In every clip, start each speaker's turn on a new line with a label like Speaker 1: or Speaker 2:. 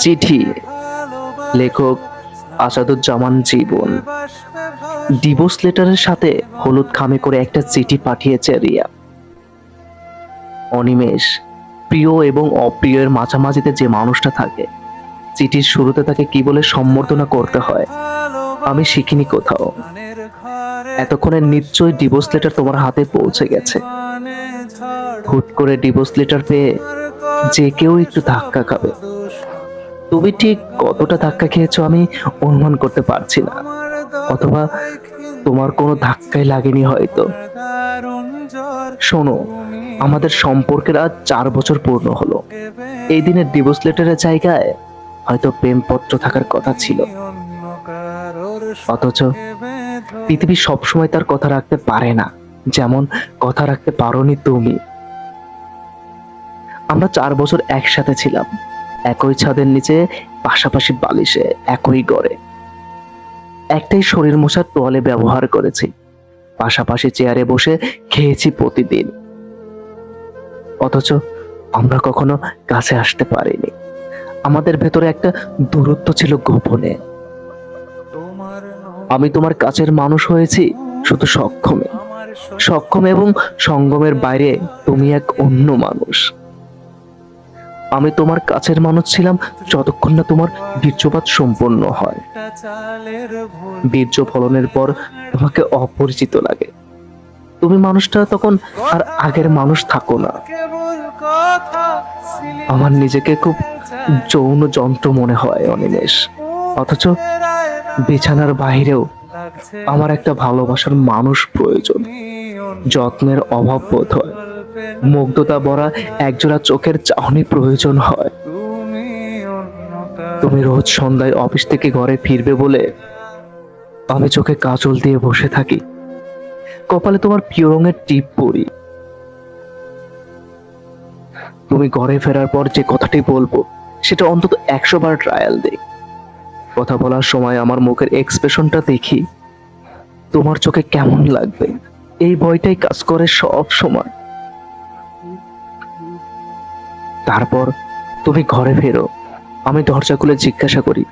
Speaker 1: চিঠি, লেখক আসাদুজ্জামান জীবন। ডিভোর্স লেটারের সাথে হলুদ খামে করে একটা চিঠি পাঠিয়েছে রিয়া। অনিমেষ, প্রিয় এবং অপ্রিয়ের মাঝামাঝিতে যে মানুষটা থাকে, চিঠির শুরুতে তাকে কি বলে সম্বর্ধনা করতে হয়, আমি শিখিনি কোথাও। এতক্ষণে নিশ্চয়ই ডিভোর্স লেটার তোমার হাতে পৌঁছে গেছে। হুট করে ডিভোর্স লেটার পেয়ে যে কেউ একটু ধাক্কা খাবে। তুমি ঠিক কতটা ধাক্কা খেয়েছো আমি অনুমান করতে পারছি না। অথবা তোমার কোনো ধাক্কাই লাগেনি হয়তো। শোনো, আমাদের সম্পর্কের আজ চার বছর পূর্ণ হলো। এই দিনের ডিভোর্স লেটারের জায়গায় হয়তো প্রেমপত্র থাকার কথা ছিল। অথচ পৃথিবী সবসময় তার কথা রাখতে পারে না, যেমন কথা রাখতে পারোনি তুমি। আমরা চার বছর একসাথে ছিলাম। একই ছাদের নিচে, পাশাপাশি বালিশে, একই গড়ে। একটাই শরীর মোছার তোয়ালে ব্যবহার করেছি। পাশাপাশি চেয়ারে বসে খেয়েছি প্রতিদিন। অথচ আমরা কখনো কাছে আসতে পারিনি। আমাদের ভেতরে একটা দূরত্ব ছিল গোপনে। আমি তোমার কাছের মানুষ হয়েছি শুধু সক্ষমে। সক্ষম এবং সঙ্গমের বাইরে তুমি এক অন্য মানুষ। আমি তোমার কাছের মানুষ ছিলাম যতক্ষণ না তোমার বীর্যপাত সম্পন্ন হয়। বীর্য ফলনের পর তোমাকে অপরিচিত লাগে। তুমি মানুষটা তখন আর আগের মানুষ থাকো না। আমার নিজেকে খুব যৌন যন্ত্র মনে হয় অনিমেষ। অথচ বিছানার বাইরেও আমার একটা ভালোবাসার মানুষ প্রয়োজন। যত্নের অভাব বোধ হয়। মুগ্ধতা ভরা একজোড়া চোখের চাহনি প্রয়োজন হয়। তুমি রোজ সন্ধ্যায় অফিস থেকে ঘরে ফিরবে বলে আমি চোখে কাজল দিয়ে বসে থাকি। কপালে তোমার প্রিয় রঙের টিপ পরি। তুমি ঘরে ফেরার পর যে কথাটি বলব সেটা অন্তত একশো বার ট্রায়াল দেই। কথা বলার সময় আমার মুখের এক্সপ্রেশনটা দেখি তোমার চোখে কেমন লাগবে? এই ভয়টাই কাজ করে সব সময়। তারপর তুমি ঘরে ফেরো। আমি দরজা খুলে জিজ্ঞাসা করি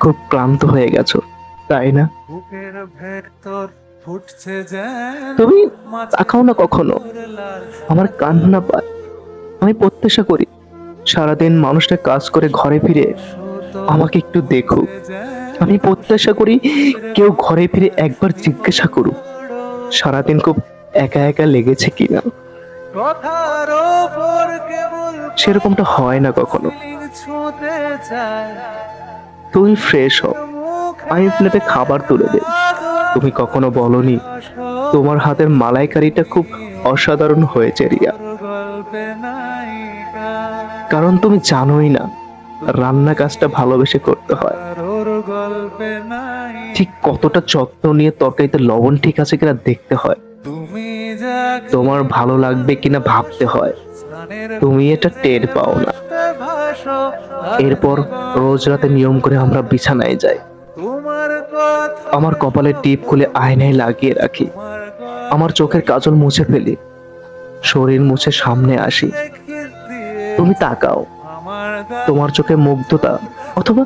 Speaker 1: খুব ক্লান্ত হয়ে গেছো তাই না? তুমি তাকাও না কখনো। আমার কান্না পায়। আমি প্রত্যাশা করি সারাদিন মানুষটা কাজ করে ঘরে ফিরে আমাকে একটু দেখুক। আমি প্রত্যাশা করি কেউ ঘরে ফিরে একবার জিজ্ঞাসা করুক সারাদিন খুব একা একা লেগেছে কিনা। সেরকমটা হয় না কখনো। তুমি ফ্রেশ হও আমি প্লেটে খাবার তুলে দে তুমি কখনো বলনি তোমার হাতের মালাইকারিটা খুব অসাধারণ হয়েছে রিয়া। কারণ তুমি জানোই না রান্না কাজটা ভালোবেসে করতে হয়। ঠিক কতটা যত্ন নিয়ে তরকারিতে লবণ ঠিক আছে কিনা দেখতে হয়। তোমার ভালো লাগবে কিনা ভাবতে হয়। তুমি এটা টের পাও না। এরপর রোজ রাতে নিয়ম করে আমরা বিছানায় যাই। আমার কপালে টিপ খুলে আয়নায় লাগিয়ে রাখি। আমার চোখের কাজল মুছে ফেলি। শরীর মুছে সামনে আসি। তুমি তাকাও। তোমার চোখে মুগ্ধতা অথবা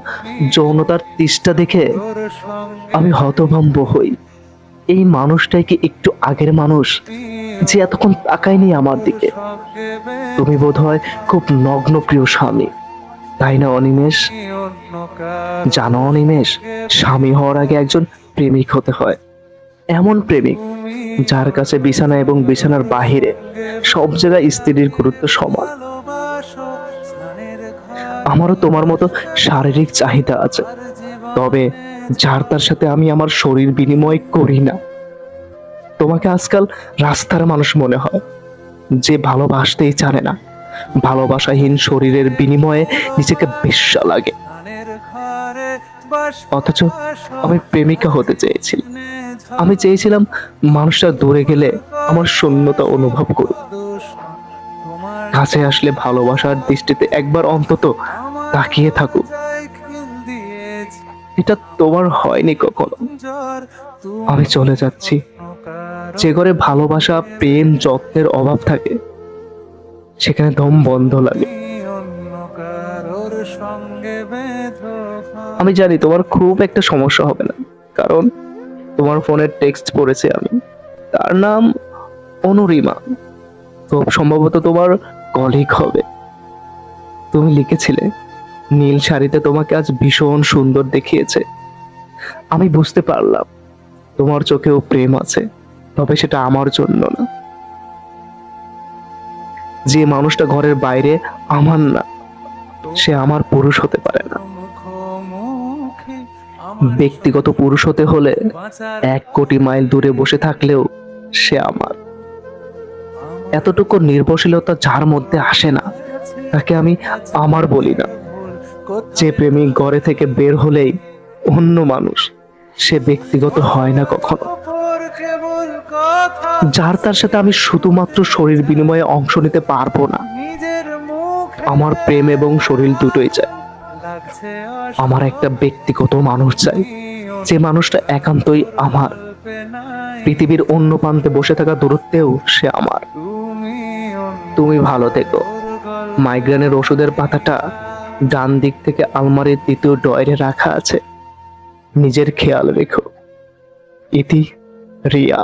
Speaker 1: যৌনতার তিষ্টা দেখে আমি হতভম্ব হই। এই মানুষটাই কি একটু আগের মানুষ? যে এতক্ষণ তাকায়নি আমার দিকে। তুমি বোধ হয় খুব নগ্ন প্রিয় স্বামী। তাই না, অনিমেষ? জানো অনিমেষ, স্বামী হওয়ার আগে একজন প্রেমিক হতে হয়। এমন প্রেমিক যার কাছে বিছানা এবং বিছানার বাহিরে সব জায়গায় স্ত্রীর গুরুত্ব সমান। আমারও তোমার মতো শারীরিক চাহিদা আছে, তবে যার তার সাথে আমি আমার শরীর বিনিময় করি না। তোমাকে আজকাল রাস্তার মানুষ মনে হয়। যে ভালোবাসতেই জানে না, ভালোবাসাহীন শরীরের বিনিময়ে নিজেকে বেশ্যা লাগে। অথচ আমি প্রেমিকা হতে চেয়েছিলাম। আমি চেয়েছিলাম মানুষটা দূরে গেলে আমার শূন্যতা অনুভব করুক। কাছে আসলে ভালোবাসার দৃষ্টিতে একবার অন্তত তাকিয়ে থাকুক। এটা তোমার হয়নি কখনো। আমি চলে যাচ্ছি। যে ঘরে ভালোবাসা, প্রেম, যত্নের অভাব থাকে, সেখানে দম বন্ধ লাগে। আমি জানি তোমার খুব একটা সমস্যা হবে না, কারণ তোমার ফোনের টেক্সট পড়েছি আমি। তার নাম অনুরিমা। তো সম্ভবত তোমার কলিগ হবে। তুমি লিখেছিলে, নীল শাড়িতে তোমাকে আজ ভীষণ সুন্দর দেখিয়েছে। আমি বুঝতে পারলাম, তোমার চোখেও প্রেম আছে। তবে সেটা আমার জন্য না। যে মানুষটা ঘরের বাইরে আমার না, সে আমার পুরুষ হতে পারে না। ব্যক্তিগত পুরুষ হতে হলে এক কোটি মাইল দূরে বসে থাকলেও সে আমার। এতটুকু নির্ভরশীলতা যার মধ্যে আসে না, তাকে আমি আমার বলি না। যে প্রেমিক ঘরে থেকে বের হলেই অন্য মানুষ, সে ব্যক্তিগত হয় না কখনো। যার তার সাথে আমি শুধুমাত্র শরীর বিনিময়ে অংশ নিতে পারব না। আমার প্রেম এবং শরীর দুটোই চাই। আমার একটা ব্যক্তিগত মানুষ চাই। যে মানুষটা একান্তই আমার। পৃথিবীর অন্য প্রান্তে বসে থাকা দূরত্বেও সে আমার।
Speaker 2: তুমি
Speaker 1: ভালো থেকো। মাইগ্রেনের ওষুধের পাতাটা ডান দিক থেকে আলমারির দ্বিতীয় ডয়ারে রাখা আছে। নিজের খেয়াল রেখো। ইতি রিয়া